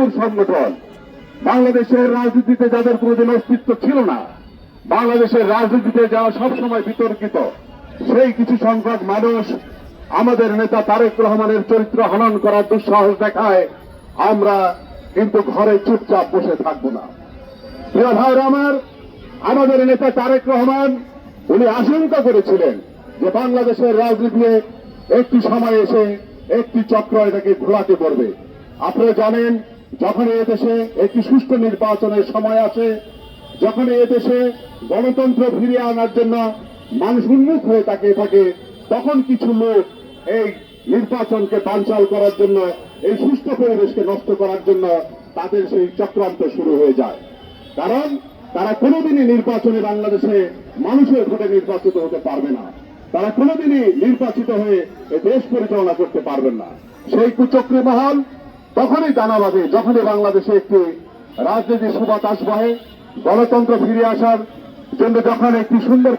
কুকুর সংগঠন। বাংলাদেশের রাজনীতিতে যাদের কোনোদিন অস্তিত্ব ছিল না, বাংলাদেশের রাজনীতিতে যারা সবসময় বিতর্কিত, সেই কিছু সংখ্যক মানুষ আমাদের নেতা তারেক রহমানের চরিত্র হনন করার দুঃসাহস দেখায়, আমরা কিন্তু ঘরে চুপচাপ বসে থাকব না। প্রিয় ভাইরা আমার, আমাদের নেতা তারেক রহমান, উনি আশঙ্কা করেছিলেন যে বাংলাদেশের রাজনীতিতে একটি সময় এসে একটি চক্র এটাকে ঘোলাতে পড়বে আপনারা জানেন যখন এ দেশে একটি সুষ্ঠু নির্বাচনের সময় আসে, যখন এ দেশে গণতন্ত্র ফিরিয়ে আনার জন্য মানুষ উন্মুখ হয়ে তাকিয়ে থাকে, তখন কিছু লোক এই নির্বাচনকে বানচাল করার জন্য, এই সুষ্ঠু পরিবেশকে নষ্ট করার জন্য তাদের সেই চক্রান্ত শুরু হয়ে যায়। কারণ তারা কোনোদিনই নির্বাচনে বাংলাদেশে মানুষের ভোটে নির্বাচিত হতে পারবে না। তারা কোনোদিনই নির্বাচিত হয়ে দেশ পরিচালনা করতে পারবেন না। সেই কুচক্রী মহল তখনই দানা বাঁধে যখনই বাংলাদেশে একটি রাজনীতির সুবাতাস বহে গণতন্ত্র ফিরে আসার জন্য যখন একটি সুন্দর